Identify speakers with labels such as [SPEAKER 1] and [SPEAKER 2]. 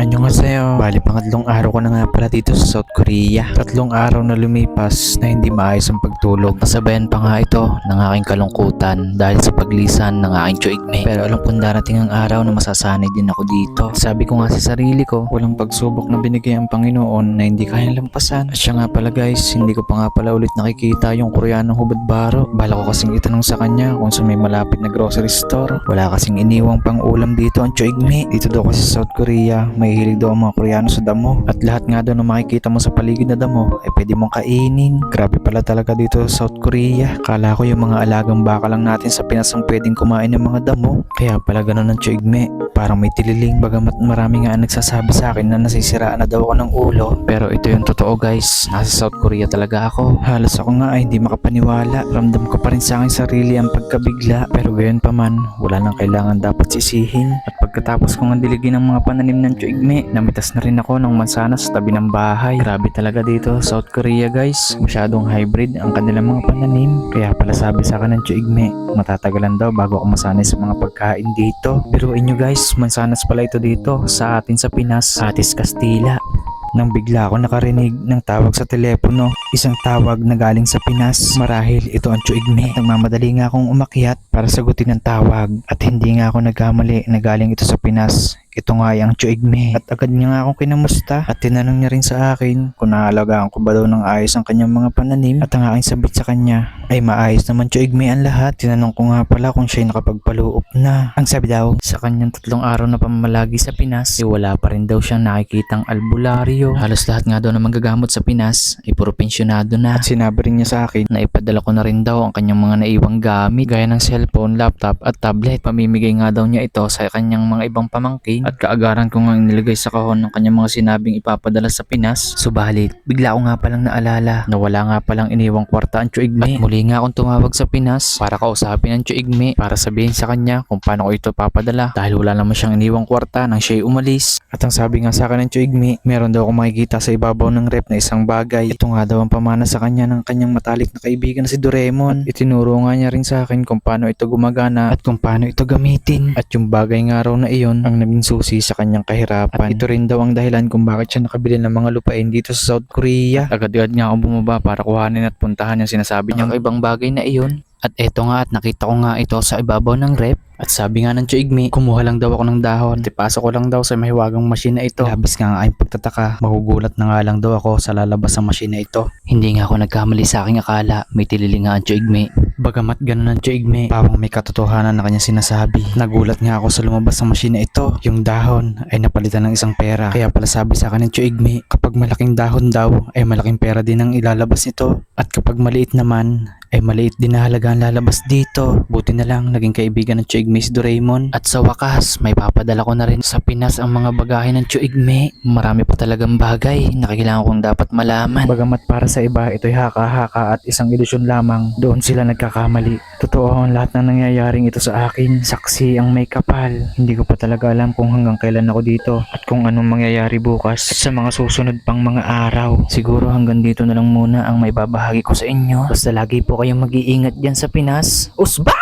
[SPEAKER 1] Annyeonghaseyo. Bali pangatlong araw ko na nga pala dito sa South Korea. Tatlong araw na lumipas na hindi maayos ang pagtulog. Kasabayan pa nga ito ng aking kalungkutan dahil sa paglisan ng aking chuigme. Pero alam kong darating ang araw na masasanay din ako dito. Sabi ko nga sa sarili ko, walang pagsubok na binigay ang Panginoon na hindi kayang lampasan. At siya nga pala guys, hindi ko pa nga pala ulit nakikita yung Koreanong hubad baro. Bala ko kasing itanong sa kanya kung sa may malapit na grocery store. Wala kasing iniwang pang ulam dito ang chuigme. Dito daw kasi sa South Korea, may hilig daw ang mga Koreano sa damo. At lahat nga daw na makikita mo sa paligid na damo ay pwede mong kainin. Grabe pala talaga dito sa South Korea. Kala ko yung mga alagang baka lang natin sa Pinas ang pwedeng kumain ng mga damo. Kaya pala ganun ang chuigme. Parang may tililing bagamat marami nga ang nagsasabi sa akin na nasisiraan na daw ako ng ulo. Pero ito yung totoo guys. Nasa South Korea talaga ako. Halos ako nga ay hindi makapaniwala. Ramdam ko pa rin sa akin sarili ang pagkabigla. Pero gayon pa man, wala nang kailangan dapat sisihin. At pagkatapos kong andiligin ang mga pananim ng chuigme, namitas na rin ako ng mansanas sa tabi ng bahay. Grabe talaga dito South Korea guys. Masyadong hybrid ang kanilang mga pananim. Kaya pala sabi sa akin ng chuigme, matatagalan daw bago ako masanay sa mga pagkain dito. Pero inyo guys, mansanas pala ito dito sa atin sa Pinas, Atis Castilla. Nang bigla ako nakarinig ng tawag sa telepono, isang tawag na galing sa Pinas. Marahil ito ang Chuigme. Nagmamadali nga akong umakyat para sagutin ang tawag at hindi nga ako nagkamali na galing ito sa Pinas. Ito nga ay ang Chuigme. At agad niya nga akong kinamusta at tinanong niya rin sa akin kung naalagaan ko ba daw ng ayos ang kanyang mga pananim at ang aking sabit sa kanya ay maayos naman Chuigme ang lahat. Tinanong ko nga pala kung siya'y nakapagpaluop na. Ang sabi daw, sa kanyang tatlong araw na pamamalagi sa Pinas, ay wala pa rin daw siyang nakikitang albularyo. Halos lahat nga daw na manggagamot sa Pinas ay puro pensyonado na. At sinabi rin niya sa akin na ipadala ko na rin daw ang kanyang mga naiwang gamit gaya ng cellphone, laptop at tablet. Pamimigay nga daw niya ito sa kanyang mga ibang pamangkin at kaagaran ko nga inilagay sa kahon ng kanyang mga sinabing ipapadala sa Pinas. Subalit, bigla ko nga palang naalala na wala nga palang iniwang kwarta ang Chuigme. At muli nga akong tumawag sa Pinas para kausapin ang Chuigme para sabihin sa kanya kung paano ko ito papadala dahil wala naman siyang iniwang kwarta nang siya'y umalis. At ang sabi nga sa akin ng Chuigme, meron daw akong makikita sa ibabaw ng rep na isang bagay. Ito nga daw ang pamana sa kanya ng kanyang matalik na kaibigan na si Doraemon. At itinuro nga niya rin sa akin kung paano ito gumagana at kung paano ito gamitin. At yung bagay nga raw na iyon ang naging susi sa kanyang kahirapan. At ito rin daw ang dahilan kung bakit siya nakabili ng mga lupain dito sa South Korea. Agad-agad nga akong bumaba para kuhanin at puntahan yung sinasabi niyang ibang bagay na iyon. At eto nga at nakita ko nga ito sa ibabaw ng rep. At sabi nga ng Chuigme, kumuha lang daw ako ng dahon. At ipasok ko lang daw sa mahiwagang machine na ito. Labis nga ang aking pagtataka. Magugulat na nga lang daw ako sa lalabas ng machine na ito. Hindi nga ako nagkamali sa aking akala. May tililing nga ang Chuigme. Bagamat ganun ang Chuigme, pawang may katotohanan na kanya sinasabi. Nagulat nga ako sa lumabas ng machine na ito. Yung dahon ay napalitan ng isang pera. Kaya pala sabi sa akin ng Chuigme, kapag malaking dahon daw, ay malaking pera din ang ilalabas nito. At kapag maliit naman, ay maliit din na halaga ang lalabas dito. Buti na lang naging kaibigan ng Chuigme si Doraemon. At sa wakas, may papadala ko na rin sa Pinas ang mga bagahe ng Chuigme. Marami pa talagang bagay na kailangan kong dapat malaman. Bagamat para sa iba, ito'y haka-haka at isang ilusyon lamang. Doon sila nagkakamali. Totoo ang lahat ng nangyayaring ito sa akin. Saksi ang may kapal. Hindi ko pa talaga alam kung hanggang kailan ako dito at kung anong mangyayari bukas at sa mga susunod pang mga araw. Siguro hanggang dito na lang muna ang may babahagi ko sa inyo. Basta lagi po kayong mag-iingat dyan sa Pinas. Usba!